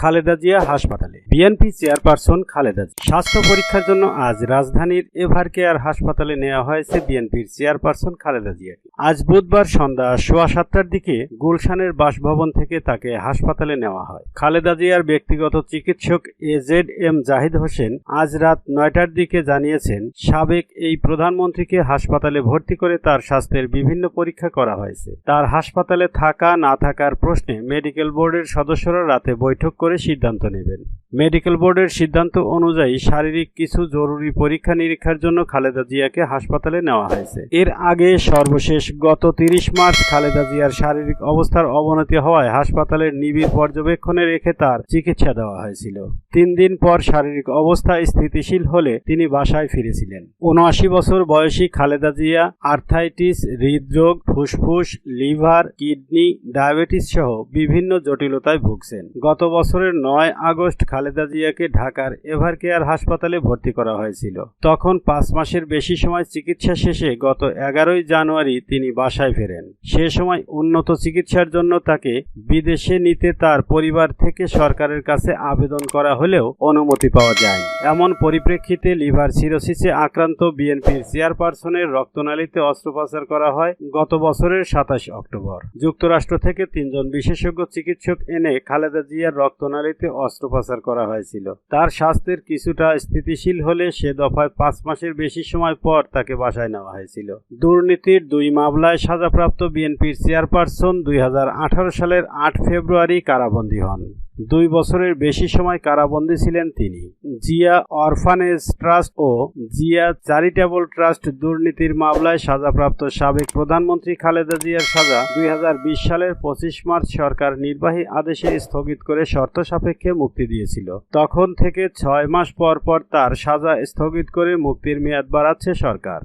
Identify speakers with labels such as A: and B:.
A: খালেদা জিয়া হাসপাতালে। BNP chairperson Khaleda Zia. স্বাস্থ্য পরীক্ষার জন্য আজ রাজধানীর এভার কেয়ার হাসপাতালে নেওয়া হয়েছে বিএনপির চেয়ারপারসন খালেদা জিয়াকে। আজ বুধবার সন্ধ্যা সোয়া সাতটার দিকে গুলশানের বাসভবন থেকে তাকে হাসপাতালে নেওয়া হয়। খালেদা জিয়ার ব্যক্তিগত চিকিৎসক A Z M Zahid Hossain আজ রাত নয়টার দিকে জানিয়েছেন, সাবেক এই প্রধানমন্ত্রীকে হাসপাতালে ভর্তি করে তার স্বাস্থ্যের বিভিন্ন পরীক্ষা করা হয়েছে। তার হাসপাতালে থাকা না থাকার প্রশ্নে মেডিকেল বোর্ডের সদস্যরা রাতে বৈঠক করে সিদ্ধান্ত নেবেন। মেডিকেল বোর্ডের সিদ্ধান্ত অনুযায়ী শারীরিক কিছু জরুরি পরীক্ষা নিরীক্ষার জন্য খালেদা জিয়াকে হাসপাতালে নেওয়া হয়েছে। এর আগে সর্বশেষ গত তিরিশ মার্চ খালেদা জিয়ার শারীরিক অবস্থার অবনতি হওয়ায় হাসপাতালের নিবিড় পর্যবেক্ষণে রেখে তার চিকিৎসা দেওয়া হয়েছিল। তিন দিন পর শারীরিক অবস্থা স্থিতিশীল হলে তিনি বাসায় ফিরেছিলেন। উনআশি বছর বয়সী খালেদা জিয়া আর্থাইটিস, হৃদরোগ, ফুসফুস, লিভার, কিডনি, ডায়াবেটিস সহ বিভিন্ন জটিলতায় ভুগছেন। গত বছরের নয় আগস্ট খালেদা জিয়াকে ঢাকার এভার কেয়ার হাসপাতালে ভর্তি করা হয়েছিল। তখন পাঁচ মাসের বেশি সময় চিকিৎসা শেষে গত এগারোই জানুয়ারি তিনি বাসায় ফেরেন। সে সময় উন্নত চিকিৎসার জন্য তাকে বিদেশে নিতে তার পরিবার থেকে সরকারের কাছে আবেদন করা হলেও অনুমতি পাওয়া যায় এমন পরিপ্রেক্ষিতে লিভার সিরোসিসে আক্রান্ত বিএনপির চেয়ারপারসনের রক্তনালীতে অস্ত্রোপচার করা হয় গত বছরের সাতাশ অক্টোবর। যুক্তরাষ্ট্র থেকে তিনজন বিশেষজ্ঞ চিকিৎসক এনে খালেদা জিয়ার রক্তনালীতে অস্ত্রোপচার করা হয়েছিল। তার স্বাস্থ্যের কিছুটা স্থিতিশীল হলে সে দফায় পাঁচ মাসের বেশি সময় পর তাকে বাসায় নেওয়া হয়েছিল। দুর্নীতির দুই মামলায় সাজাপ্রাপ্ত বিএনপির চেয়ারপারসন দুই হাজার আঠারো সালের আট ফেব্রুয়ারি কারাবন্দী হন। দুই বছরের বেশি সময় কারাবন্দী ছিলেন তিনি। জিয়া অরফানেজ ট্রাস্ট ও জিয়া চ্যারিটেবল ট্রাস্ট দুর্নীতির মামলায় সাজাপ্রাপ্ত সাবেক প্রধানমন্ত্রী খালেদা জিয়ার সাজা দুই হাজার বিশ সালের পঁচিশ মার্চ সরকার নির্বাহী আদেশে স্থগিত করে শর্ত সাপেক্ষে মুক্তি দিয়েছিল। তখন থেকে ছয় মাস পর পর তার সাজা স্থগিত করে মুক্তির মেয়াদ বাড়াচ্ছে সরকার।